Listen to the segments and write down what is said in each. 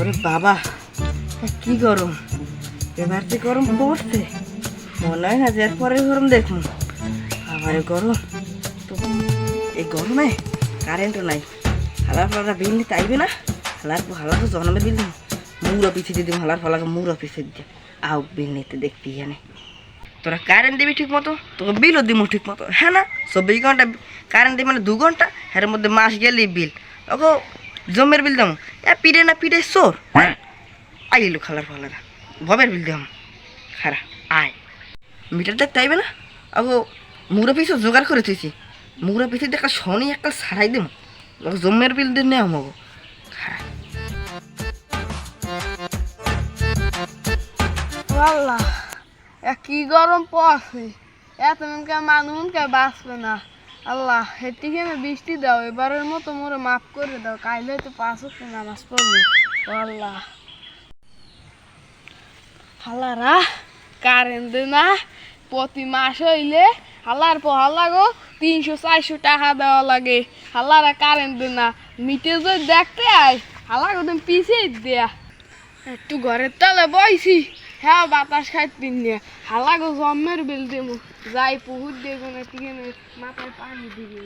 ওরে বাবা কি গরম? এবার যে গরম পড়ছে, মনে হয় না যে পরে গরম দেখুন আবার গরম, তো এই গরমে কারেন্টও নাই। হালার ফালার বিল আইবে না? হালার হালার তো জন্মে দিন মুড়ো পিছিয়ে দিয়ে হালার ফালাকে মুড়ো পিছিয়ে দিয়ে। আও বিল নিতে দেখবি এখানে। তোরা কারেন্ট দিবি ঠিক মতো তোকে বিলও দিব ঠিক মতো হ্যাঁ না? চব্বিশ ঘণ্টা কারেন্ট দিবি মানে দু ঘণ্টা, এর মধ্যে মাস গেলি বিল। ওগো জমের বিল দাম এ পিড়ে না পিড়ে সোর আইলো খালার ফালারা ভবের বিল দাম খারা আয়। মিটার দেখতে আইবে না? ওগো মুড়ো পিছু জোগাড় করে থুইছি। মুড়ো পিছু দেখা শনি একটা সারাই দিম। ওকে জমের বিল দিয়ে নেওয়া মগো খারা। আল্লাহ এ কি গরম পড়ছে। এত মানুষকে বাঁচবে না। আল্লাহ হেটিকে বৃষ্টি দাও, এবারের মতো মোরে মাফ করে দাও, কাইলে তো পাঁচ হচ্ছে নামাজ পড়বে। আল্লাহ। হালারা কারেন্ট না, প্রতি মাস হইলে হালার পর হালা গো, তিনশো, চারশো টাকা দেওয়া লাগে। হালারা কারেন্ট না, মিটে যদি দেখতে আয়, হালা গো তুমি পিছিয়ে দেয়া। একটু ঘরের তলে বইছি হ্যাঁ বাতাস খাইতে নিয়ে, হালা গো জম্মের বিল দেবো যাই পুকুর দেবো না মাথায় পানি দিবি।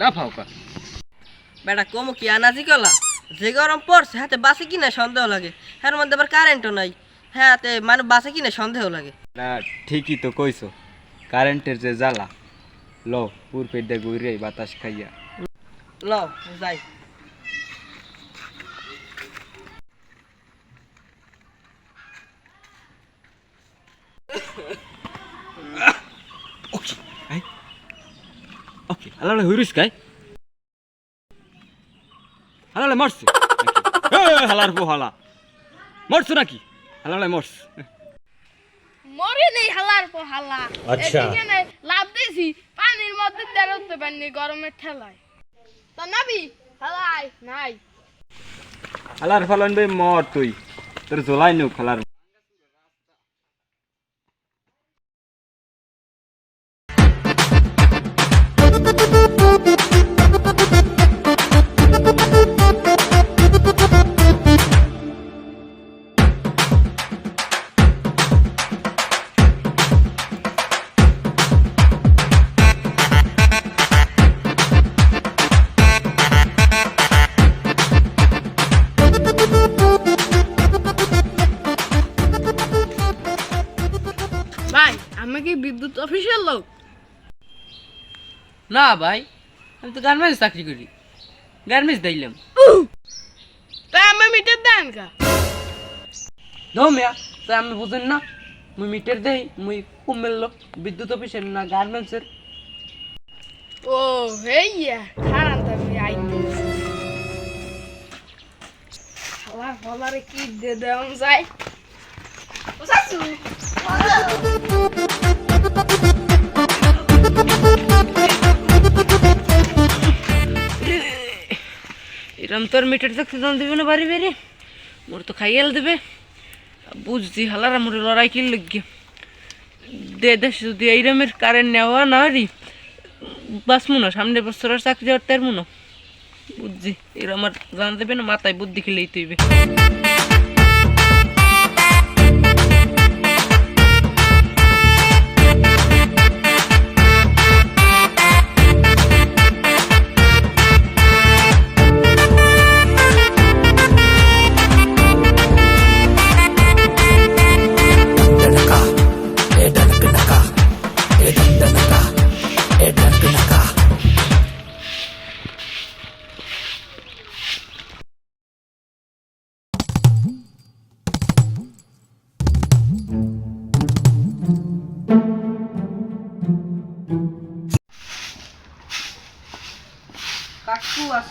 লাফাও কা? বেটা কমো কি আনাজি কলা যে গরম পড়ছে হাতে বাসে কিনা সন্দেহ লাগে। হ্যাঁ মধ্যে আবার কারেন্টও নাই। হ্যাঁ হাতে মানে বাসে কিনা সন্দেহ লাগে। না ঠিকই তো কইছো। কারেন্টের যে জ্বালা ল পুর পেটে ঘুরে বাতাস খাইয়া। ল যাই। হালালে হইরিস কাই? হালালে মরছে নাকি? এ, হালার পো হালা। মরছো নাকি? হালালে মরছ। মরে নেই হালার পর হালা। আচ্ছা। লাভ দিয়েছি পানির মধ্যে বেরোতে পারিনি গরমের ঠেলায়। তা নাবি হালাই নাই। হালার ফালন বে মর তুই। তোর জ্বলাই নুক হালার ভাই আমি কি বিদ্যুৎ অফিসের লোক? না ভাই আমি তো গার্মেন্টস চাকরি করি। গার্মেন্টস দিলাম। তাই আমি মিটার দেন কা? নো মিয়া তা আমি বুঝেন না। মুই মিটার দেই মুই কুমের লোক বিদ্যুৎ অফিসের না গার্মেন্টসের। ও হেইয়া খারান তুমি আইতেছি হালা হলারে কি দে দেওয়া যায়? তোর মিটার দেখতে দাম দিবে না বাড়ি বেরি। মোর তো খাইয়াল দেবে। বুঝছি হালার মোর লড়াই কি লাগে দে দেশ যদি এইরমের কারেন্ট নেওয়া না রি বাঁচমু না সামনে বছর আর চাকরি আর পারব না বুঝছি, এরা আমার জান দেবে না, মাথায় বুদ্ধি খেলেই তুইবে।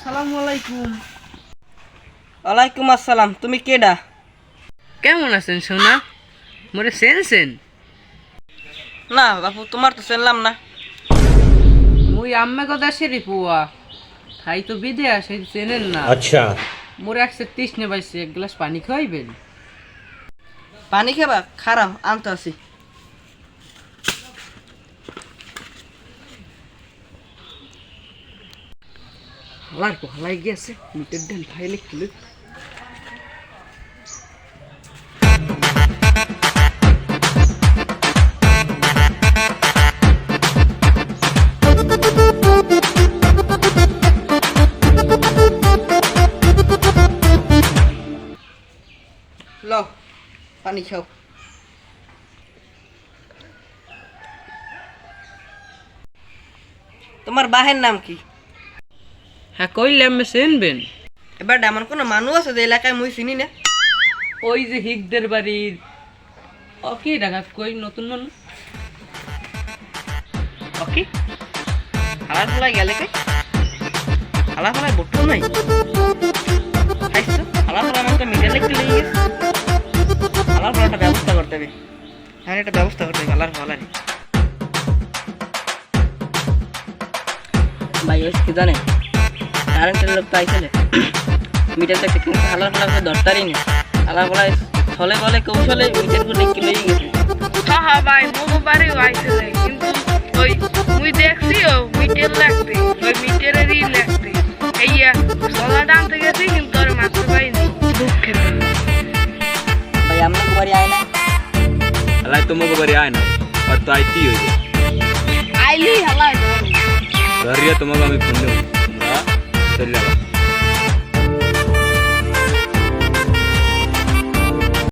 আসসালামু ওয়ালাইকুম আসসালাম তুমি কেডা? কেমন আছেন সোনা? মোরে সেন সেন না বাপু তোমার তো চেনলাম না। মুই আম্মে কথা সেরি পুয়া। খাই তো বিদে আসে চেনেন না। আচ্ছা। মোরে একশো তৃষ্ণে বাইছে এক গ্লাস পানি খাইবেন পানি খাবা? খারাপ আনতে আছি হালার পো হালাই গেছে মিটের পানি খাও। তোমার বাহের নাম কি? হ্যাঁ কইলে আমি চেনবেন। এবার এমন কোনো মানুষ আছে যে এলাকায় মুই চিনি না? ওই যে হিকদের বাড়ির ওকে ডাকা কই নতুন মানুষ ওকে হালার ফলাই গেলে কে? হালার ফলাই বটু নাই? ফলাই আমাকে মিডিয়া লিখতে লেগে গেছে। হালার ফলাই ব্যবস্থা করতে হবে। হ্যাঁ একটা ব্যবস্থা করতে হবে হালার ফলাই ভাই ওই কি জানে? কারেন্টের লোক তো আইসলে মিটার দেখতে কিন্তু হালার ফলাই ধরতারই না। হালার ফলাই ছলে বলে কৌশলে মিটার গেছে হ্যাঁ হ্যাঁ ভাই মোমো বাড়ি আইছিল কিন্তু ওই মুই দেখছি ও মিটের লাগতে ওই মিটেরেরই লাগতে এইয়া সলা টানতে গেছি কিন্তু আর পারিনি দুঃখের কথা। ভাই আপনার বাড়ি আয় না। হালাই তোমাকে বাড়ি আয় না। আর তো হইবে আইলি হালাই ধরিয়া তোমাকে আমি ফোন দেবো। 真亮了。